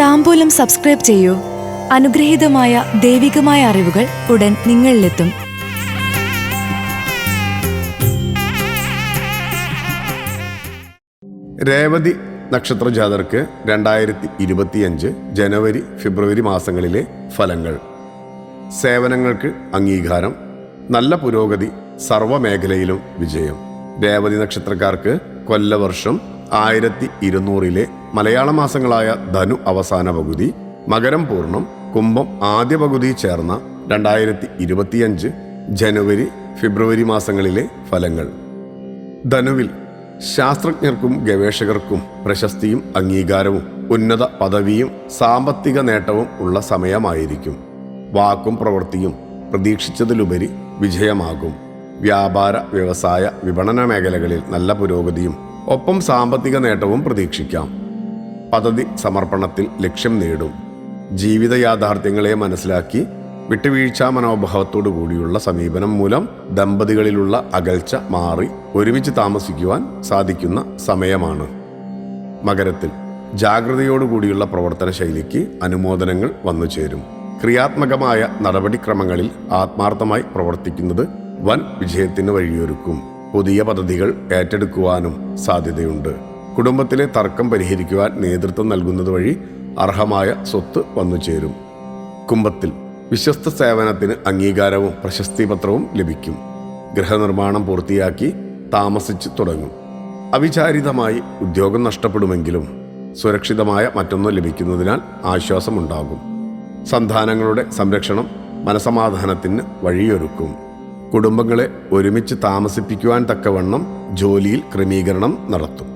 താമ്പൂലം subscribe ചെയ്യൂ. അനുഗ്രഹീതമായ ദൈവികമായ അറിവുകൾ ഉടൻ നിങ്ങളിലെത്തും. രേവതി നക്ഷത്ര ജാതർക്ക് രണ്ടായിരത്തി ഇരുപത്തിയഞ്ച് ജനുവരി ഫെബ്രുവരി മാസങ്ങളിലെ ഫലങ്ങൾ. സേവനങ്ങൾക്ക് അംഗീകാരം. നല്ല പുരോഗതി സർവമേഖലയിലും വിജയം. രേവതി നക്ഷത്രക്കാർക്ക് കൊല്ലവർഷം ആയിരത്തി ഇരുന്നൂറിലെ മലയാള മാസങ്ങളായ ധനു അവസാന പകുതി മകരം പൂർണം കുംഭം ആദ്യ പകുതി ചേർന്ന രണ്ടായിരത്തി ഇരുപത്തിയഞ്ച് ജനുവരി ഫെബ്രുവരി മാസങ്ങളിലെ ഫലങ്ങൾ. ധനുവിൽ ശാസ്ത്രജ്ഞർക്കും ഗവേഷകർക്കും പ്രശസ്തിയും അംഗീകാരവും ഉന്നത പദവിയും സാമ്പത്തിക നേട്ടവും ഉള്ള സമയമായിരിക്കും. വാക്കും പ്രവൃത്തിയും പ്രതീക്ഷിച്ചതിലുപരി വിജയമാകും. വ്യാപാര വ്യവസായ വിപണന മേഖലകളിൽ നല്ല പുരോഗതിയും ഒപ്പം സാമ്പത്തിക നേട്ടവും പ്രതീക്ഷിക്കാം. പദ്ധതി സമർപ്പണത്തിൽ ലക്ഷ്യം നേടും. ജീവിത യാഥാർത്ഥ്യങ്ങളെ മനസ്സിലാക്കി വിട്ടുവീഴ്ചാ മനോഭാവത്തോടു കൂടിയുള്ള സമീപനം മൂലം ദമ്പതികളിലുള്ള അകൽച്ച മാറി ഒരുമിച്ച് താമസിക്കുവാൻ സാധിക്കുന്ന സമയമാണ്. മകരത്തിൽ ജാഗ്രതയോടുകൂടിയുള്ള പ്രവർത്തന ശൈലിക്ക് അനുമോദനങ്ങൾ വന്നു ചേരും. ക്രിയാത്മകമായ നടപടിക്രമങ്ങളിൽ ആത്മാർത്ഥമായി പ്രവർത്തിക്കുന്നത് വൻ വിജയത്തിന് വഴിയൊരുക്കും. പുതിയ പദ്ധതികൾ ഏറ്റെടുക്കുവാനും സാധ്യതയുണ്ട്. കുടുംബത്തിലെ തർക്കം പരിഹരിക്കുവാൻ നേതൃത്വം നൽകുന്നത് വഴി അർഹമായ സ്വത്ത് വന്നു ചേരും. കുംഭത്തിൽ വിശ്വസ്ത സേവനത്തിന് അംഗീകാരവും പ്രശസ്തിപത്രവും ലഭിക്കും. ഗൃഹനിർമ്മാണം പൂർത്തിയാക്കി താമസിച്ച് തുടങ്ങും. അവിചാരിതമായി ഉദ്യോഗം നഷ്ടപ്പെടുമെങ്കിലും സുരക്ഷിതമായ മറ്റൊന്ന് ലഭിക്കുന്നതിനാൽ ആശ്വാസമുണ്ടാകും. സന്താനങ്ങളുടെ സംരക്ഷണം മനസമാധാനത്തിന് വഴിയൊരുക്കും. കുടുംബങ്ങളെ ഒരുമിച്ച് താമസിപ്പിക്കുവാൻ തക്കവണ്ണം ജോലിയിൽ ക്രമീകരണം നടത്തും.